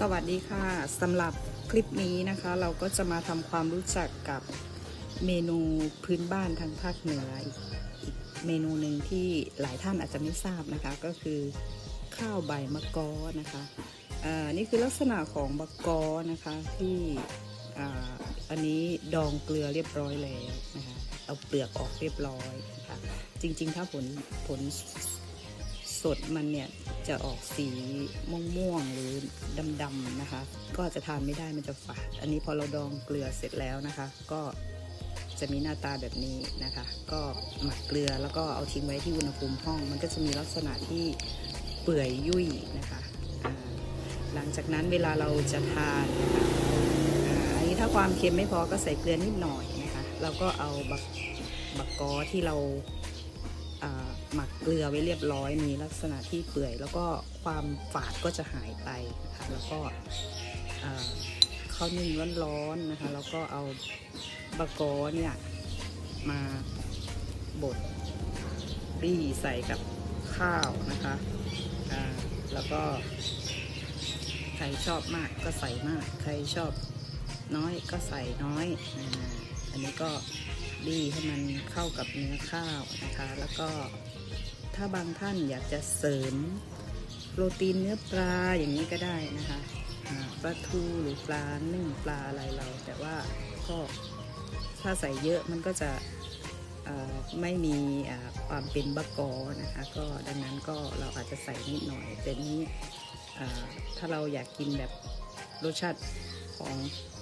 สวัสดีค่ะสำหรับคลิปนี้นะคะ เราก็จะมาทำความรู้จักกับเมนูพื้นบ้านทางภาคเหนืออีกเมนูหนึ่งที่หลายท่านอาจจะไม่ทราบนะคะ ก็คือข้าวใบมะกอนะคะอ่านี่คือลักษณะของมะกอนะคะที่อ่าอันนี้ดองเกลือเรียบร้อยแล้วนะคะเอาเปลือกออกเรียบร้อยนะคะจริงๆ ถ้าผลผล สดมันเนี่ยจะออกสีม่วงๆหรือดำๆนะคะ ก็จะทานไม่ได้มันจะฝาด อันนี้พอเราดองเกลือเสร็จแล้วนะคะ ก็จะมีหน้าตาแบบนี้นะคะ ก็หมักเกลือแล้วก็เอาทิ้งไว้ที่อุณหภูมิห้อง มันก็จะมีลักษณะที่เปื่อยยุ่ยนะคะหลังจากนั้นเวลาเราจะทานนะคะอันนี้ถ้าความเค็มไม่พอก็ใส่เกลือนิดหน่อยนะคะเราก็เอาบักบักกอที่เราา หมักเกลือไว้เรียบร้อยมีลักษณะที่เปื่อย แล้วก็ความฝาดก็จะหายไปนะคะแล้วก็ข้าวนึ่งร้อนๆนะคะแล้วก็เอาบะกอเนี่ยมาบดรีใส่กับข้าวนะคะแล้วก็ ใครชอบมากก็ใส่มาก ใครชอบน้อยก็ใส่น้อยอ,อันนี้ก็ดีให้มันเข้ากับเนื้อข้าวนะคะ แล้วก็ ถ้าบางท่านอยากจะเสริมโปรตีนเนื้อปลาอย่างนี้ก็ได้นะคะปลาทูหรือปลานึ่งปลาอะไรเรา แต่ว่าก็ถ้าใส่เยอะมันก็จะไม่มีความเป็นบะกอนะคะก็ดังนั้นก็เราอาจจะใส่นิดหน่อยแต่นี้ถ้าเราอยากกินแบบรสชาติของ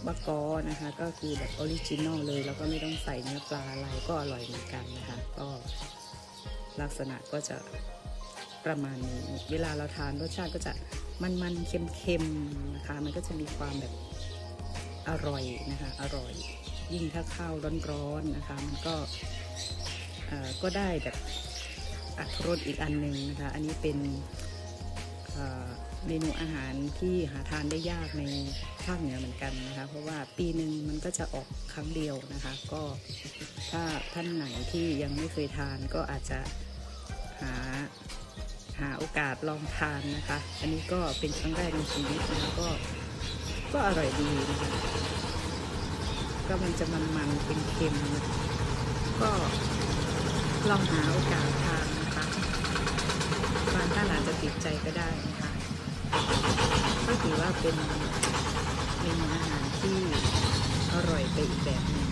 บะกอนะคะ ก็คือแบบออริจินอลเลย แล้วก็ไม่ต้องใส่เนื้อปลาอะไรก็อร่อยเหมือนกันนะคะ ก็ ลักษณะก็จะประมาณนี้ เวลาเราทานรสชาติก็จะมันๆเค็มๆนะคะ มันก็จะมีความแบบอร่อยนะคะ อร่อย ยิ่งถ้าข้าวร้อนๆนะคะ มันก็ก็ได้แบบอัตรสอีกอันหนึ่งนะคะ อันนี้เป็นเมนูอาหารที่หาทานได้ยากในภาคเหนือเหมือนกันนะคะ เพราะว่าปีหนึ่งมันก็จะออกครั้งเดียวนะคะ ก็ถ้าท่านไหนที่ยังไม่เคยทานก็อาจจะ หาหาโอกาสลองทานนะคะ อันนี้ก็เป็นครั้งแรกในชีวิตนะคะก็ก็อร่อยดีนะคะก็มันจะมันๆเป็นเค็มก็ลองหาโอกาสทานนะคะบางท่านอาจจะติดใจก็ได้นะคะก็ถือว่าเป็นเมนูอาหารที่อร่อยไปอีกแบบหนึ่ง